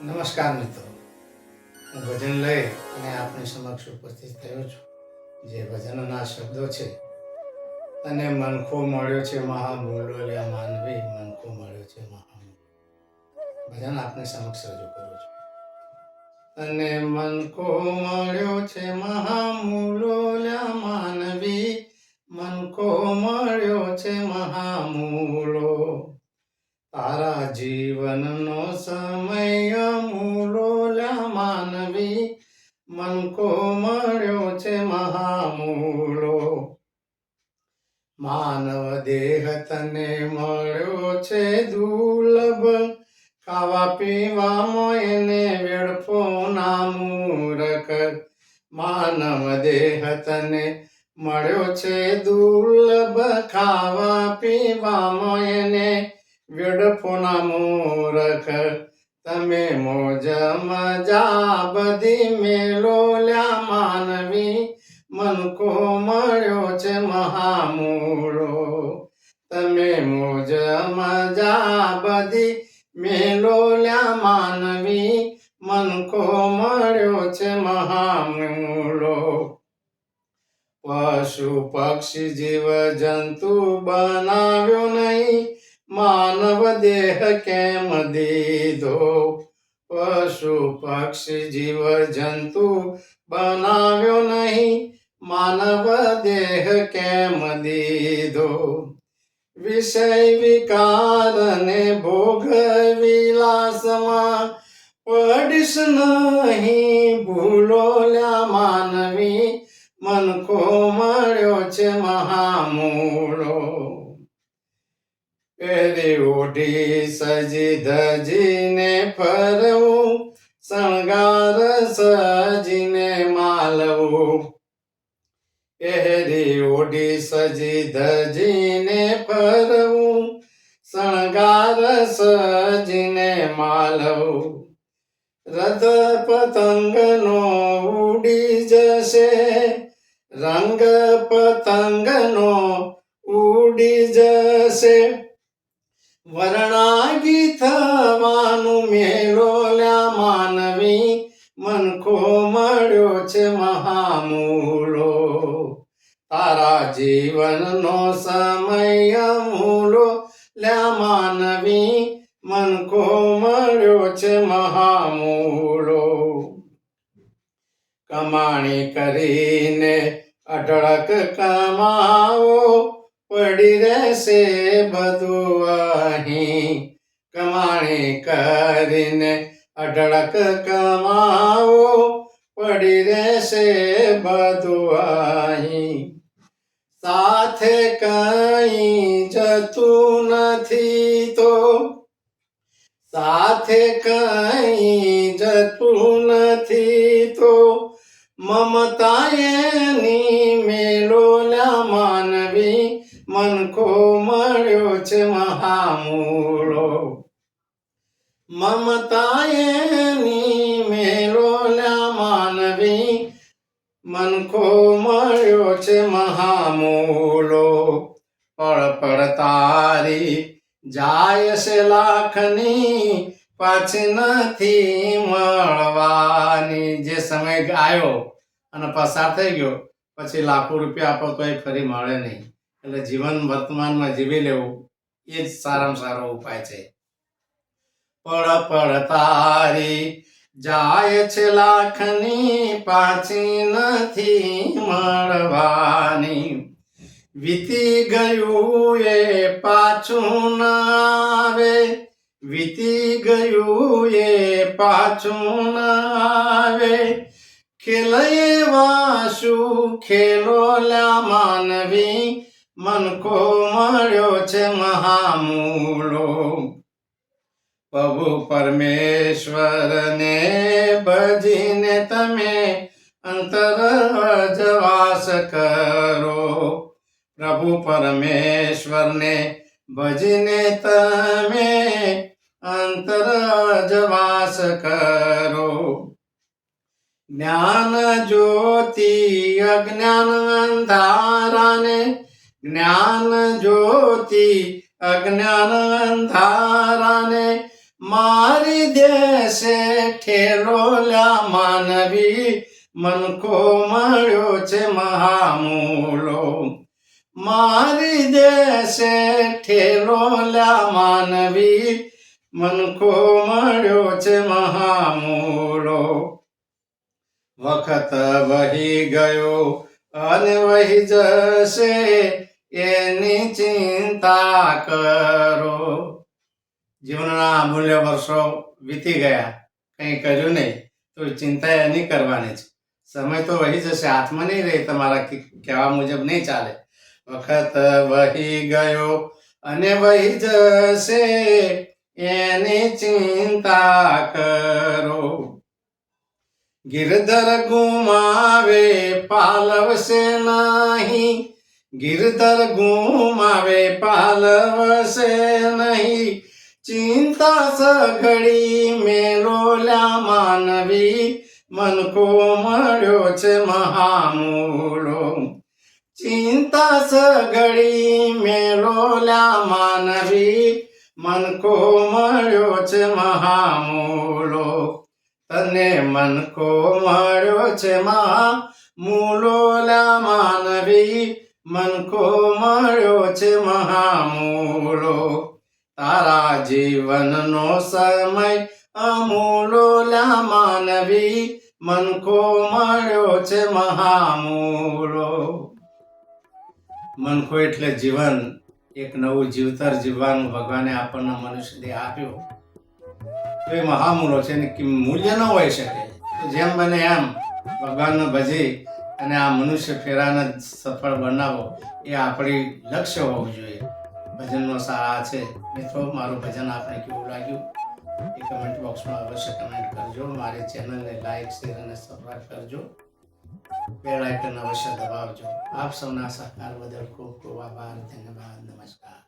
નમસ્કાર મિત્રો. હું ભજન લઈ અને આપની સમક્ષ ઉપસ્થિત થયો છું. જે ભજનના શબ્દો છે, તને મનખો મળ્યો છે મહામૂલ્યા માનવી, મનખો મળ્યો છે મહામૂલ ભજન આપની સમક્ષ રજૂ કરું છું. તને મનખો મળ્યો છે મહામૂલ્યો માનવી, મનખો મળ્યો છે મહામૂલો તારા જીવનનો સમય અમૂલો માનવી મનકો મળ્યો છે મહામૂલો માનવ દેહ તને મળ્યો છે દુર્લભ ખાવા પીવામાં એને વેડફો ના મૂરખ માનવ દેહ તને મળ્યો છે દુર્લભ ખાવા પીવામાં એને વેડફોના મૂરખ તમે મોજ મજા બધી માનવી મન મનકો મળ્યો છે મહામૂળો તમે મોજ મજા બધી માનવી મન મનકો મળ્યો છે મહામૂળો પશુ પક્ષી જીવ જંતુ બનાવ્યો નહીં માનવ દેહ કેમ દીધો? પશુ પક્ષી જીવ જંતુ બનાવ્યો નહીં. માનવ દેહ કેમ દીધો? વિષય વિકાર ને ભોગ વિલાસમાં પડીશ નહીં. ભૂલો લ્યા માનવી મનકો મળ્યો છે મહામૂળો. પેરી ઓઢી સજી ધજીને ફરવું, શણગાર સજીને માલવું. પહેરી ઓઢી સજી ધજીને ફરવું, શણગાર સજીને માલવું. રથ પતંગનો ઉડી જશે, રંગ પતંગનો ઉડી જશે. વર્ણાગી થવાનું મેળો લ્યા માનવી મનખો મળ્યો છે મહામૂલો. તારા જીવનનો સમય મૂલો લ્યા માનવી મનખો મળ્યો છે મહામૂલો. કમાણી કરીને અઢળક કમાવો પડી રહેશે બધું અહીં. કમાણી કરીને અઢળક કમાવો. પડી રહેશે બધું સાથે કઈ જતું નથી તો. સાથે કઈ જતું નથી તો. મમતા મનકો મળ્યો છે મહામૂળો. મમતા એની મેલો લ્યા માનવી, મનકો મળ્યો છે મહામૂળો. પળ પળ તારી જાય છે લાખની, પાછી નથી મળવાની. જે સમય આવ્યો અને પસાર થઈ ગયો, પછી લાખો રૂપિયા આપો તો એ ફરી મળે નહીં. એટલે જીવન વર્તમાનમાં જીવી લેવું એ જ સારામાં સારો ઉપાય છે. પળ પળ તારી જાય છે લાખની પાછી નથી મળવાની. વીતી ગયું એ પાછું ના આવે. વીતી ગયું એ પાછું ના આવે. ખેલય શું ખેલો લ્યા માનવી. મનકો મળ્યો છે મહામૂલો. પ્રભુ પરમેશ્વરને ભજીને તમે અંતર જવાસ કરો. પ્રભુ પરમેશ્વરને ભજીને તમે અંતર જવાસ કરો. જ્ઞાન જ્યોતિ અજ્ઞાન અંધારાને જ્ઞાન જ્યોતિ અજ્ઞાન અંધારાને મારી દેશે ઠેરોલ્યા માનવી, મનકો મળ્યો છે મહામૂલો. મારી દેશે ઠેરોલ્યા માનવી, મનકો મળ્યો છે મહામૂલો. વખત વહી ગયો અને વહી જશે એની ચિંતા કરો. જીવનના અમૂલ્ય વર્ષો વીતી ગયા. કંઈ કર્યું નહીં, તો ચિંતા એની કરવાની છે. સમય તો વહી જશે હાથમાં નહીં રહે, તમારા કહેવા મુજબ નહીં ચાલે. વખત વહી ગયો અને વહી જશે, એની ચિંતા કરો. ગિરધર ગુમાવે, પાલવશે નહીં ગિરધર ગુમાવે પાલવશે નહીં. ચિંતા સઘળી મેલોલ્યા માનવી મનકો મળ્યો છે મહામૂળો. ચિંતા સઘળી મેલોલ્યા માનવી મનકો મળ્યો છે મહામૂળો. તને મનકો મળ્યો છે મહા મૂલોલા માનવી મનકો મળ્યો છે મહામૂલો. તારા જીવનનો સમય અમૂલોલા માનવી. મનકો મળ્યો છે મહામૂલો. મનકો એટલે જીવન. એક નવું જીવતર જીવવાનું ભગવાને આપણને મનુષ્ય દેહ આપ્યો. તો એ મહામૂલો છે કિમ- મૂલ્ય ન હોઈ શકે? જેમ બને એમ ભગવાનને ભજી અને આ મનુષ્ય ફેરાને સફળ બનાવો એ આપણી લક્ષ્ય હોવું જોઈએ. ભજનનો સારા છે. મિત્રો, મારું ભજન આપણે કેવું લાગ્યું? એ કમેન્ટ બોક્સમાં અવશ્ય કમેન્ટ કરજો. મારી ચેનલને લાઈક શેર અને સબસ્ક્રાઈબ કરજો. બેલ આઇકન અવશ્ય દબાવજો. આપ સૌના સહકાર બદલ ખૂબ ખૂબ આભાર. ધન્યવાદ. નમસ્કાર.